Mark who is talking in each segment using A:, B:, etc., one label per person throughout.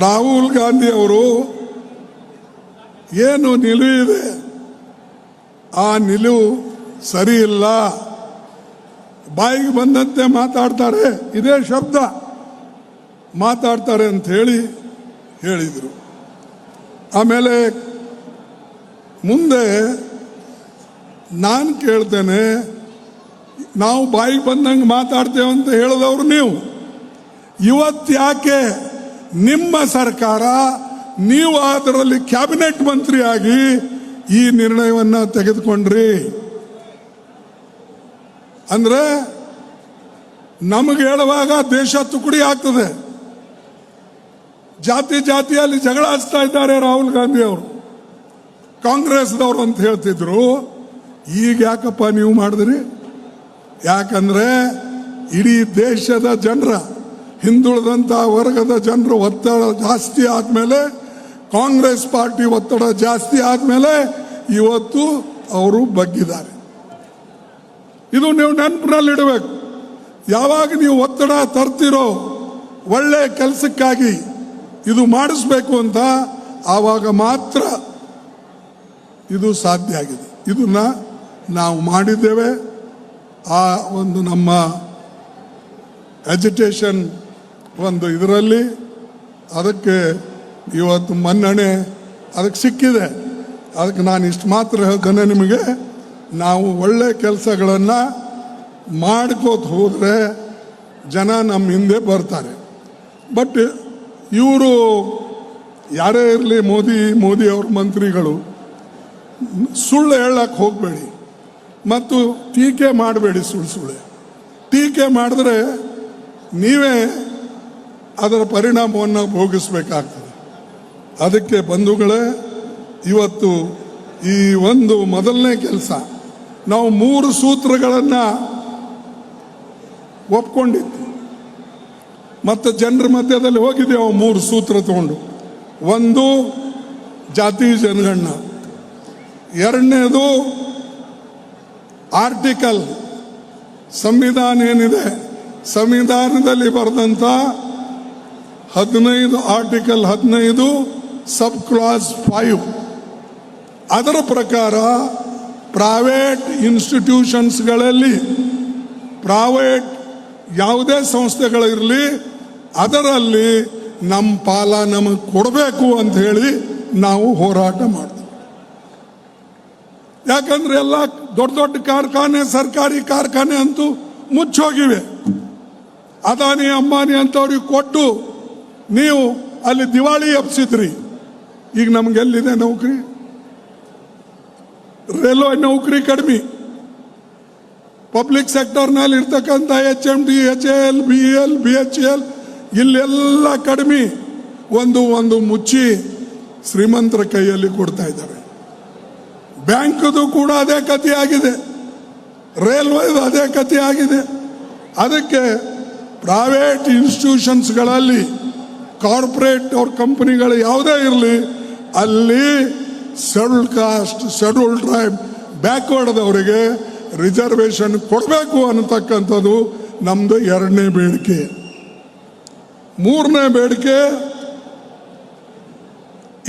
A: ರಾಹುಲ್ ಗಾಂಧಿ ಅವರು ಏನು ನಿಲುವಿದೆ ಆ ನಿಲುವು ಸರಿ ಇಲ್ಲ. ಬಾಯಿಗೆ ಬಂದಂತೆ ಮಾತಾಡ್ತಾರೆ. ಇದೇ ಶಬ್ದ. ಮಾತಾಡ್ತಾರೆ ಅಂತ ಹೇಳಿ ಹೇಳಿದರು. ಆಮೇಲೆ ಮುಂದೆ ನಾನು ಕೇಳ್ತೇನೆ, ನಾವು ಬಾಯಿಗೆ ಬಂದಂಗೆ ಮಾತಾಡ್ತೇವೆ ಅಂತ ಹೇಳಿದವರು ನೀವು. ಇವತ್ತು ಯಾಕೆ ನಿಮ್ಮ ಸರ್ಕಾರ, ನೀವು ಅದರಲ್ಲಿ ಕ್ಯಾಬಿನೆಟ್ ಮಂತ್ರಿಯಾಗಿ ಈ ನಿರ್ಣಯವನ್ನ ತೆಗೆದುಕೊಂಡ್ರಿ. ಅಂದ್ರೆ ನಮಗೆ ಹೇಳುವಾಗ ದೇಶ ತುಕುಡಿ ಆಗ್ತದೆ. ಜಾತಿ ಜಾತಿಯಲ್ಲಿ ಜಗಳ ಹಚ್ತಾ ಇದ್ದಾರೆ ರಾಹುಲ್ ಗಾಂಧಿ ಅವರು. ಕಾಂಗ್ರೆಸ್ದವರು ಅಂತ ಹೇಳ್ತಿದ್ರು. ಈಗ ಯಾಕಪ್ಪ ನೀವು ಮಾಡಿದ್ರಿ? ಯಾಕಂದ್ರೆ ಇಡೀ ದೇಶದ ಜನರ ಹಿಂದುಳಿದಂಥ ವರ್ಗದ ಜನರು ಒತ್ತಡ ಜಾಸ್ತಿ ಆದಮೇಲೆ ಕಾಂಗ್ರೆಸ್ ಪಾರ್ಟಿ ಒತ್ತಡ ಜಾಸ್ತಿ ಆದಮೇಲೆ ಇವತ್ತು ಅವರು ಬಗ್ಗಿದ್ದಾರೆ. ಇದು ನೀವು ನೆನಪಿನಲ್ಲಿಡಬೇಕು. ಯಾವಾಗ ನೀವು ಒತ್ತಡ ತರ್ತಿರೋ ಒಳ್ಳೆ ಕೆಲಸಕ್ಕಾಗಿ ಇದು ಮಾಡಿಸ್ಬೇಕು ಅಂತ ಆವಾಗ ಮಾತ್ರ ಇದು ಸಾಧ್ಯ ಆಗಿದೆ. ಇದನ್ನ ನಾವು ಮಾಡಿದ್ದೇವೆ. ಆ ಒಂದು ನಮ್ಮ ಎಜುಟೇಷನ್ ಒಂದು ಇದರಲ್ಲಿ ಅದಕ್ಕೆ ಇವತ್ತು ಮನ್ನಣೆ ಅದಕ್ಕೆ ಸಿಕ್ಕಿದೆ. ಅದಕ್ಕೆ ನಾನು ಇಷ್ಟು ಮಾತ್ರ ಹೇಳ್ತೇನೆ ನಿಮಗೆ. ನಾವು ಒಳ್ಳೆ ಕೆಲಸಗಳನ್ನು ಮಾಡ್ಕೋತ ಹೋದರೆ ಜನ ನಮ್ಮ ಹಿಂದೆ ಬರ್ತಾರೆ. ಬಟ್ ಇವರು ಯಾರೇ ಇರಲಿ ಮೋದಿ ಮೋದಿ ಅವ್ರ ಮಂತ್ರಿಗಳು ಸುಳ್ಳು ಹೇಳಕ್ಕೆ ಹೋಗಬೇಡಿ. ಮತ್ತು ಟೀಕೆ ಮಾಡಬೇಡಿ ಸುಳ್ಳು ಸುಳ್ಳು. ಟೀಕೆ ಮಾಡಿದ್ರೆ ನೀವೇ ಅದರ ಪರಿಣಾಮವನ್ನು ಭೋಗಿಸಬೇಕಾಗ್ತದೆ. ಅದಕ್ಕೆ ಬಂಧುಗಳೇ, ಇವತ್ತು ಈ ಒಂದು ಮೊದಲನೇ ಕೆಲಸ, ನಾವು ಮೂರು ಸೂತ್ರಗಳನ್ನು ಒಪ್ಕೊಂಡಿದ್ದು ಮತ್ತು ಜನರ ಮಧ್ಯದಲ್ಲಿ ಹೋಗಿದ್ದೇವೆ ಮೂರು ಸೂತ್ರ ತಗೊಂಡು. ಒಂದು, ಜಾತಿ ಜನಗಣ ಎರಡನೇದು, ಆರ್ಟಿಕಲ್. ಸಂವಿಧಾನ ಏನಿದೆ? ಸಂವಿಧಾನದಲ್ಲಿ ಬರೆದಂಥ ಹದಿನೈದು ಆರ್ಟಿಕಲ್ ಹದಿನೈದು ಸಬ್ ಕ್ಲಾಸ್ ಫೈವ್ ಅದರ ಪ್ರಕಾರ ಪ್ರೈವೇಟ್ ಇನ್ಸ್ಟಿಟ್ಯೂಷನ್ಸ್ಗಳಲ್ಲಿ ಪ್ರೈವೇಟ್ ಯಾವುದೇ ಸಂಸ್ಥೆಗಳಿರಲಿ, ಅದರಲ್ಲಿ ನಮ್ಮ ಪಾಲ ನಮಗೆ ಕೊಡಬೇಕು ಅಂತ ಹೇಳಿ ನಾವು ಹೋರಾಟ ಮಾಡ್ತೀವಿ. ಯಾಕಂದ್ರೆ ಎಲ್ಲ ದೊಡ್ಡ ದೊಡ್ಡ ಕಾರ್ಖಾನೆ, ಸರ್ಕಾರಿ ಕಾರ್ಖಾನೆ ಅಂತೂ ಮುಚ್ಚೋಗಿವೆ. ಅದಾನಿ, ಅಂಬಾನಿ ಅಂತವ್ರಿಗೆ ಕೊಟ್ಟು ನೀವು ಅಲ್ಲಿ ದಿವಾಳಿ ಎಪ್ಸಿದ್ರಿ ಈಗ ನಮ್ಗೆಲ್ಲಿದೆ ನೌಕರಿ? ರೈಲ್ವೆ ನೌಕರಿ ಕಡಿಮೆ. ಪಬ್ಲಿಕ್ ಸೆಕ್ಟರ್ನಲ್ಲಿ ಇರ್ತಕ್ಕಂಥ H M D H L B L B H L ಇಲ್ಲೆಲ್ಲ ಕಡಿಮೆ ಒಂದು ಒಂದು ಮುಚ್ಚಿ ಶ್ರೀಮಂತರ ಕೈಯಲ್ಲಿ ಕೊಡ್ತಾ ಇದ್ದಾರೆ. ಬ್ಯಾಂಕದು ಕೂಡ ಅದೇ ಕಥೆ ಆಗಿದೆ. ರೈಲ್ವೆದು ಅದೇ ಕಥೆ ಆಗಿದೆ. ಅದಕ್ಕೆ ಪ್ರೈವೇಟ್ ಇನ್ಸ್ಟಿಟ್ಯೂಷನ್ಸ್ಗಳಲ್ಲಿ ಕಾರ್ಪೊರೇಟ್ ಅವ್ರ ಕಂಪನಿಗಳು ಯಾವುದೇ ಇರಲಿ, ಅಲ್ಲಿ ಶೆಡ್ಯೂಲ್ ಕಾಸ್ಟ್ ಶೆಡ್ಯೂಲ್ ಟ್ರೈಬ್ ಬ್ಯಾಕ್ವರ್ಡ್ದವರಿಗೆ ರಿಸರ್ವೇಶನ್ ಕೊಡಬೇಕು ಅನ್ನತಕ್ಕಂಥದ್ದು ನಮ್ಮದು ಎರಡನೇ ಬೇಡಿಕೆ. ಮೂರನೇ ಬೇಡಿಕೆ,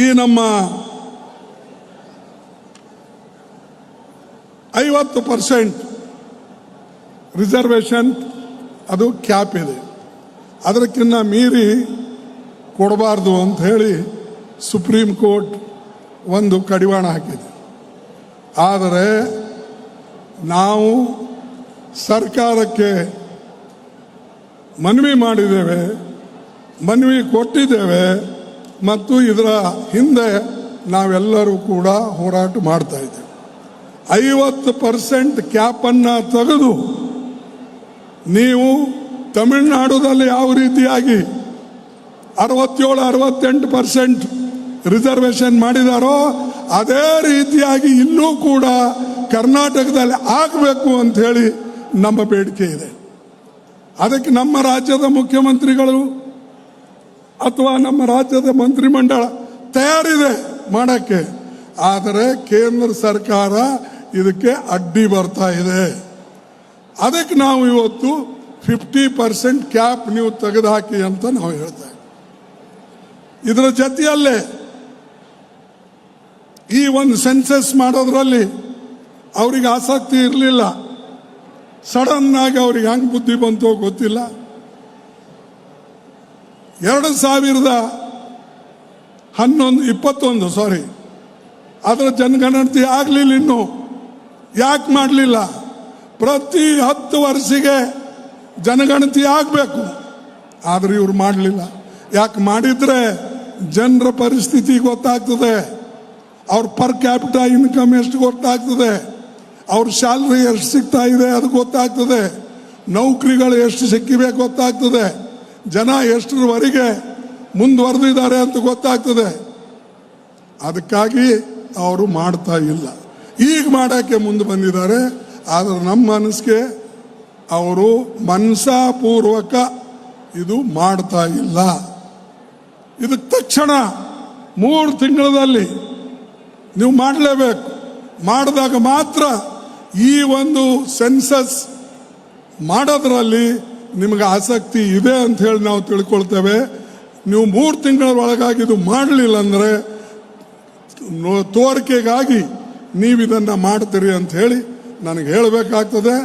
A: ಈ ನಮ್ಮ ಐವತ್ತು ಪರ್ಸೆಂಟ್ ರಿಸರ್ವೇಶನ್ ಅದು ಕ್ಯಾಪ್ ಇದೆ. ಅದಕ್ಕಿಂತ ಮೀರಿ ಕೊಡಬಾರ್ದು ಅಂತ ಹೇಳಿ ಸುಪ್ರೀಂ ಕೋರ್ಟ್ ಒಂದು ಕಡಿವಾಣ ಹಾಕಿದೆ. ಆದರೆ ನಾವು ಸರ್ಕಾರಕ್ಕೆ ಮನವಿ ಮಾಡಿದ್ದೇವೆ, ಮನವಿ ಕೊಟ್ಟಿದ್ದೇವೆ ಮತ್ತು ಇದರ ಹಿಂದೆ ನಾವೆಲ್ಲರೂ ಕೂಡ ಹೋರಾಟ ಮಾಡ್ತಾ ಇದ್ದೇವೆ. ಐವತ್ತು ಪರ್ಸೆಂಟ್ ಕ್ಯಾಪನ್ನು ತೆಗೆದು ನೀವು ತಮಿಳುನಾಡುದಲ್ಲಿ ಯಾವ ರೀತಿಯಾಗಿ ಅರವತ್ತೇಳು, ಅರವತ್ತೆಂಟು ಪರ್ಸೆಂಟ್ ರಿಸರ್ವೇಶನ್ ಮಾಡಿದಾರೋ, ಅದೇ ರೀತಿಯಾಗಿ ಇಲ್ಲೂ ಕೂಡ ಕರ್ನಾಟಕದಲ್ಲಿ ಆಗಬೇಕು ಅಂತ ಹೇಳಿ ನಮ್ಮ ಬೇಡಿಕೆ ಇದೆ. ಅದಕ್ಕೆ ನಮ್ಮ ರಾಜ್ಯದ ಮುಖ್ಯಮಂತ್ರಿಗಳು ಅಥವಾ ನಮ್ಮ ರಾಜ್ಯದ ಮಂತ್ರಿಮಂಡಲ ತಯಾರಿದೆ ಮಾಡಕ್ಕೆ. ಆದರೆ ಕೇಂದ್ರ ಸರ್ಕಾರ ಇದಕ್ಕೆ ಅಡ್ಡಿ ಬರ್ತಾ ಇದೆ. ಅದಕ್ಕೆ ನಾವು ಇವತ್ತು ಫಿಫ್ಟಿ ಪರ್ಸೆಂಟ್ ಕ್ಯಾಪ್ ನೀವು ತೆಗೆದುಹಾಕಿ ಅಂತ ನಾವು ಹೇಳ್ತಾ ಇದ್ದೀವಿ. ಇದರ ಜೊತೆಯಲ್ಲೇ ಈ ಒಂದು ಸೆನ್ಸಸ್ ಮಾಡೋದ್ರಲ್ಲಿ ಅವ್ರಿಗೆ ಆಸಕ್ತಿ ಇರಲಿಲ್ಲ. ಸಡನ್ ಆಗಿ ಅವ್ರಿಗೆ ಹೆಂಗೆ ಬುದ್ಧಿ ಬಂತೋ ಗೊತ್ತಿಲ್ಲ. ಎರಡು ಸಾವಿರದ ಹನ್ನೊಂದು, ಇಪ್ಪತ್ತೊಂದು ಸಾರಿ ಅದರ ಜನಗಣತಿ ಆಗಲಿಲ್ಲ ಇನ್ನು. ಯಾಕೆ ಮಾಡಲಿಲ್ಲ? ಪ್ರತಿ ಹತ್ತು ವರ್ಷಿಗೆ ಜನಗಣತಿ ಆಗಬೇಕು. ಆದರೆ ಇವ್ರು ಮಾಡಲಿಲ್ಲ. ಯಾಕೆ ಮಾಡಿದ್ರೆ ಜನರ ಪರಿಸ್ಥಿತಿ ಗೊತ್ತಾಗ್ತದೆ. ಅವ್ರ ಪರ್ ಕ್ಯಾಪಿಟಲ್ ಇನ್ಕಮ್ ಎಷ್ಟು ಗೊತ್ತಾಗ್ತದೆ. ಅವ್ರ ಸ್ಯಾಲ್ರಿ ಎಷ್ಟು ಸಿಗ್ತಾ ಇದೆ ಅದು ಗೊತ್ತಾಗ್ತದೆ. ನೌಕರಿಗಳು ಎಷ್ಟು ಸಿಕ್ಕಿವೆ ಗೊತ್ತಾಗ್ತದೆ. ಜನ ಎಷ್ಟರವರೆಗೆ ಮುಂದುವರೆದಿದ್ದಾರೆ ಅಂತ ಗೊತ್ತಾಗ್ತದೆ. ಅದಕ್ಕಾಗಿ ಅವರು ಮಾಡ್ತಾ ಇಲ್ಲ. ಈಗ ಮಾಡೋಕ್ಕೆ ಮುಂದೆ ಬಂದಿದ್ದಾರೆ. ಆದರೆ ನಮ್ಮ ಮನಸ್ಸಿಗೆ ಅವರು ಮನಸಾಪೂರ್ವಕ ಇದು ಮಾಡ್ತಾ ಇಲ್ಲ. ಇದಕ್ಕೆ ತಕ್ಷಣ ಮೂರು ತಿಂಗಳಲ್ಲಿ ನೀವು ಮಾಡಲೇಬೇಕು. ಮಾಡಿದಾಗ ಮಾತ್ರ ಈ ಒಂದು ಸೆನ್ಸಸ್ ಮಾಡೋದ್ರಲ್ಲಿ ನಿಮಗೆ ಆಸಕ್ತಿ ಇದೆ ಅಂತ ಹೇಳಿ ನಾವು ತಿಳ್ಕೊಳ್ತೇವೆ. ನೀವು ಮೂರು ತಿಂಗಳ ಒಳಗಾಗಿ ಇದು ಮಾಡಲಿಲ್ಲ ಅಂದರೆ ತೋರಿಕೆಗಾಗಿ ನೀವು ಇದನ್ನು ಮಾಡ್ತೀರಿ ಅಂತ ಹೇಳಿ ನನಗೆ ಹೇಳಬೇಕಾಗ್ತದೆ.